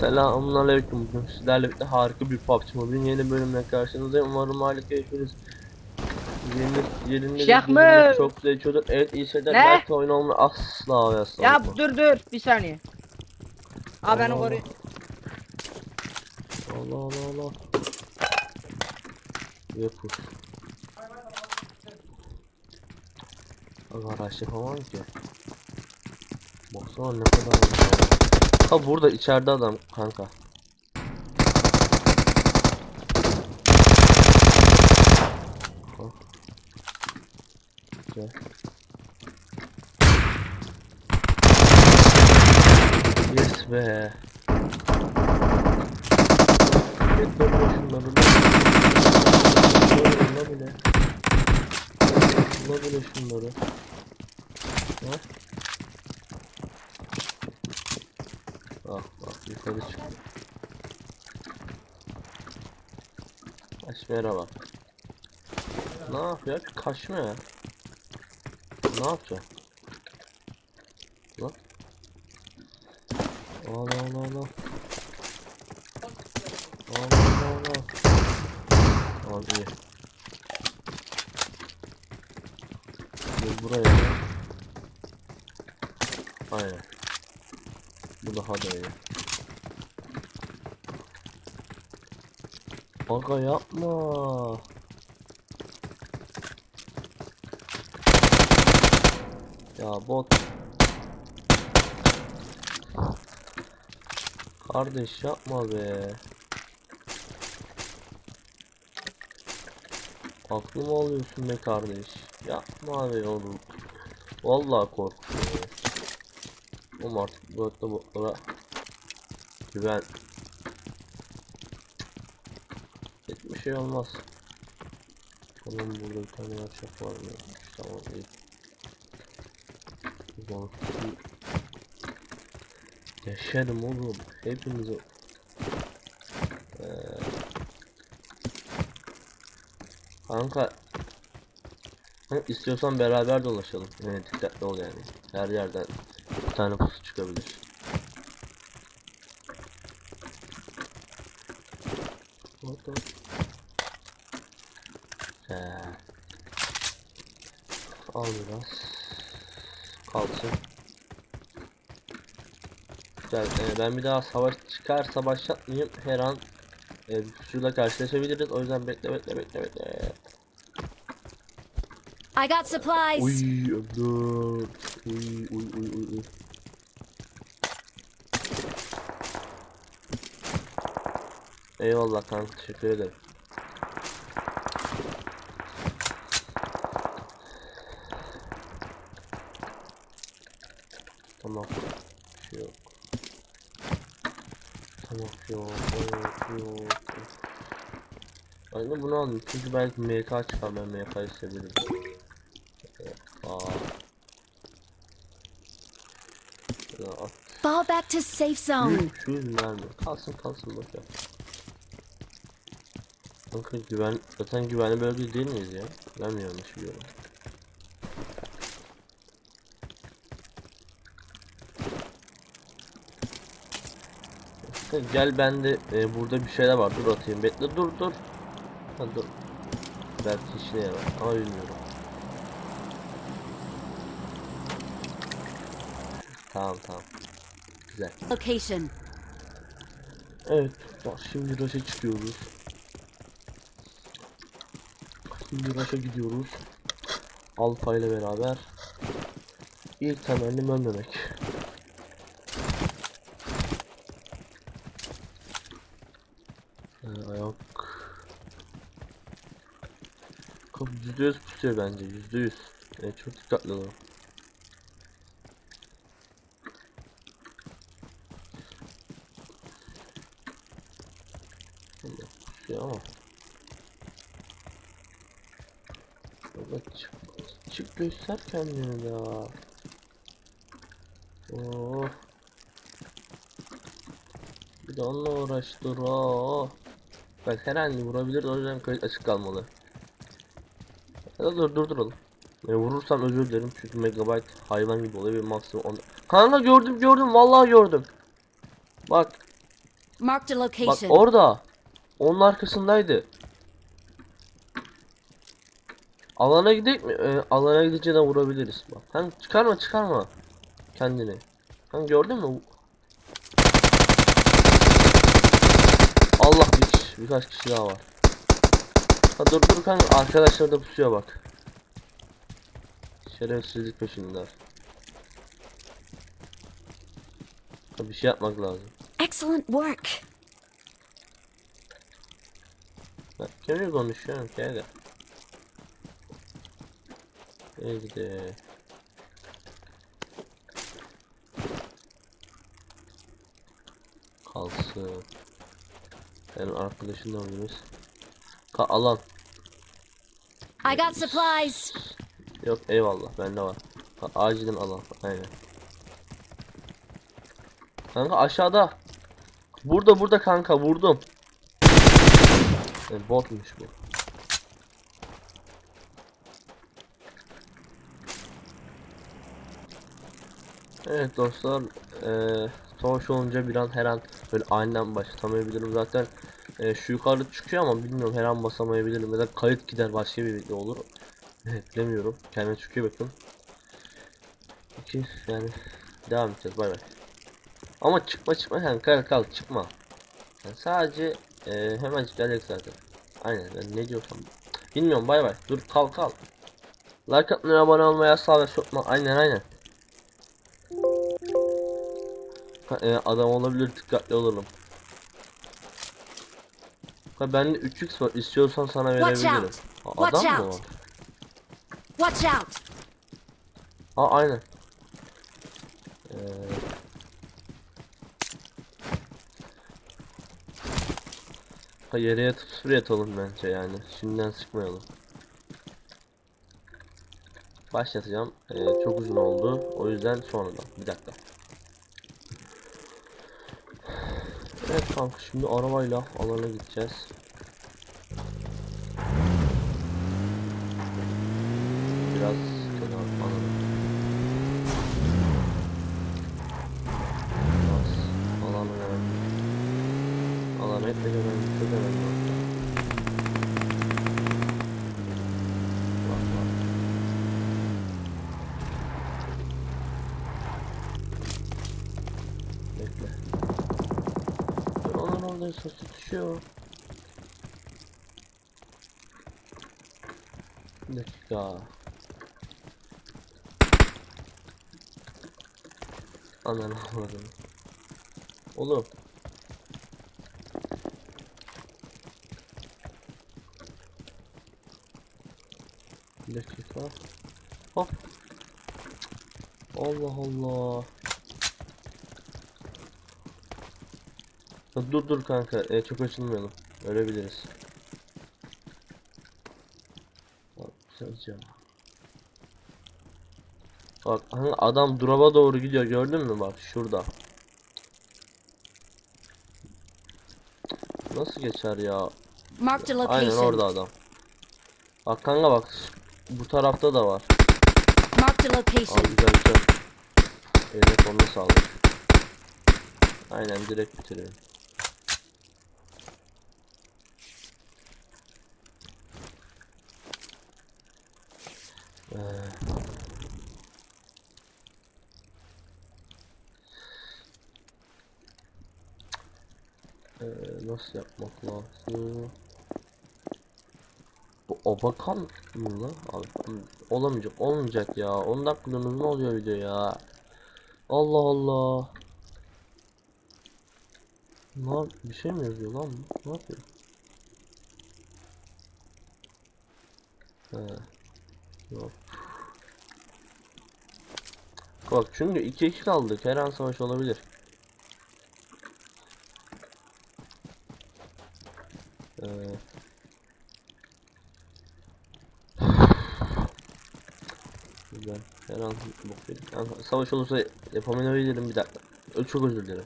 Selamünaleyküm. Bugün sizlerle birlikte harika bir PUBG Mobile'in yeni bölümüne karşınızdayım. Umarım harika yaşıyoruz. Bir mi? çok güzel geçiyordur. Evet iyi şeyler. Ne? Belki oyun olmayı asla ve asla Ya unutma. dur dur bir saniye. Abi beni Allah koru. Allah Allah Allah. Yapış. Aga araç yapamam ki. Baksana ne kadar. Ha burada içeride adam kanka. Ha. Gel. Yes be. Bekle şunları. Şunları bile. Şunları bile şunları. Ha? Ah bak yukarı çıktı. Kaç merhaba. Ne yapıyor? Kaçma ya. Ne yapacak? Lan. Allah Allah Allah. Allah Allah Allah. Tamam iyi. Dur buraya. Aynen. Bu daha da iyi. Aga yapma. Ya bot. Kardeş yapma be. Aklımı alıyorsun be kardeş. Yapma be oğlum. Vallahi korkuyorum. Oğlum artık bu botlara güven. Şey olmaz. Oğlum burada bir tane yaşak var mı? Tamam iyi. Ulan Yaşarım oğlum. Hepimizi Ee, Kanka Hı, istiyorsan beraber dolaşalım. Yani dikkatli ol yani. Her yerden bir tane pusu çıkabilir. Hop hop. Güzel. Al biraz. Kalsın. Güzel. Ee, ben bir daha savaş çıkarsa başlatmayayım. Her an e, bir pusuyla karşılaşabiliriz. O yüzden bekle bekle bekle bekle. I got supplies. Uy öldüm. Uy uy uy uy uy. Eyvallah kanka teşekkür ederim. Tamam. Bir şey yok. Tamam yok yok yok. De bunu aldım çünkü belki MK çıkar ben. Ya at. Fall back to safe zone. Şu yüzden Kalsın kalsın boş ver. Kanka güven, zaten güvenli bölge değil miyiz ya? Yanlış biliyorum? Gel ben de e, burada bir şeyler var dur atayım bekle dur dur ha, dur Belki işine yarar ama bilmiyorum Tamam tamam Güzel Location. Evet, bak şimdi Raş'a çıkıyoruz. Şimdi Raş'a gidiyoruz. Alfa ile beraber. İlk temennim ölmemek. Yüzde yüz pusuyor bence, yüzde yüz. Yani çok dikkatli olun. Şey ama. Baba çık, çık göster kendini daha. Oh. Bir de onunla uğraştır o. Bak her an vurabilir o yüzden açık kalmalı. Da dur durduralım. E, vurursam özür dilerim çünkü megabyte hayvan gibi oluyor ve maksimum 10. Kanka gördüm gördüm vallahi gördüm. Bak a Bak location. orada. Onun arkasındaydı. Alana gidelim mi? Ee, alana gidince de vurabiliriz. Bak. Hem çıkarma çıkarma kendini. Hem gördün mü? Allah bir kişi, birkaç kişi daha var. Ha dur dur kanka arkadaşlar da pusuyor bak. Şerefsizlik peşindeler. Bir şey yapmak lazım. Excellent work. Ben kimle konuşuyorum ki aga? Neydi? Kalsın. Benim arkadaşım da oynuyoruz. Ka alan. I got supplies. Yok eyvallah bende var. Ha, acilen alan. Aynen. Kanka aşağıda. Burada burada kanka vurdum. E, botmuş bu. Evet dostlar, eee savaş olunca bir an her an böyle aniden başlatamayabilirim zaten eee, şu yukarı çıkıyor ama bilmiyorum her an basamayabilirim. Ya da kayıt gider başka bir video olur. Evet bilemiyorum kendine çıkıyor bakın İki yani devam edeceğiz bay bay. Ama çıkma çıkma. Yani kal kal çıkma. Yani sadece eee hemen gelecek zaten. Aynen ben ne diyorsam. Bilmiyorum bay bay. Dur kal kal. Like atmayı abone olmayı asla ve sokma. Aynen aynen. E, adam olabilir dikkatli olalım. Ha bende 3x var istiyorsan sana verebilirim. adam mı var? Watch out. Ha aynen. Ee... Ha yere yatıp sprey atalım bence yani. Şimdiden sıkmayalım. Başlatacağım. Ee, çok uzun oldu. O yüzden sonradan. Bir dakika. Evet kanka şimdi arabayla alana gideceğiz. Biraz kenar alalım. Biraz alanı önemli. Alanı hep önemli, çok önemli. Bak oradaysa tutuşuyor. Bir dakika. Ananı avradım. Oğlum. Bir dakika. Hop. Allah Allah. Dur dur kanka. E, çok açılmayalım. Ölebiliriz. Bak hani adam duraba doğru gidiyor gördün mü bak şurada. Nasıl geçer ya? Aynen orada adam. Bak kanka bak bu tarafta da var. A Al location. güzel güzel. Eline koluna sağlık. Aynen direkt bitirelim. Ee, Ee, nasıl yapmak lazım? Bu abakan mı lan? Abi olamayacak, olmayacak ya. 10 dakikanız ne oluyor video ya? Allah Allah. Ne bir şey mi yazıyor lan? Ne yapıyor? He. Bak çünkü 2-2 kaldık. Her an savaş olabilir. Ee. Her an. Yani savaş olursa yapamayabilirim bir dakika. Çok özür dilerim.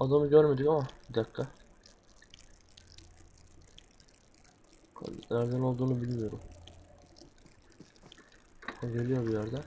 Adamı görmedik ama bir dakika. Nereden olduğunu bilmiyorum. Geliyor bir yerden.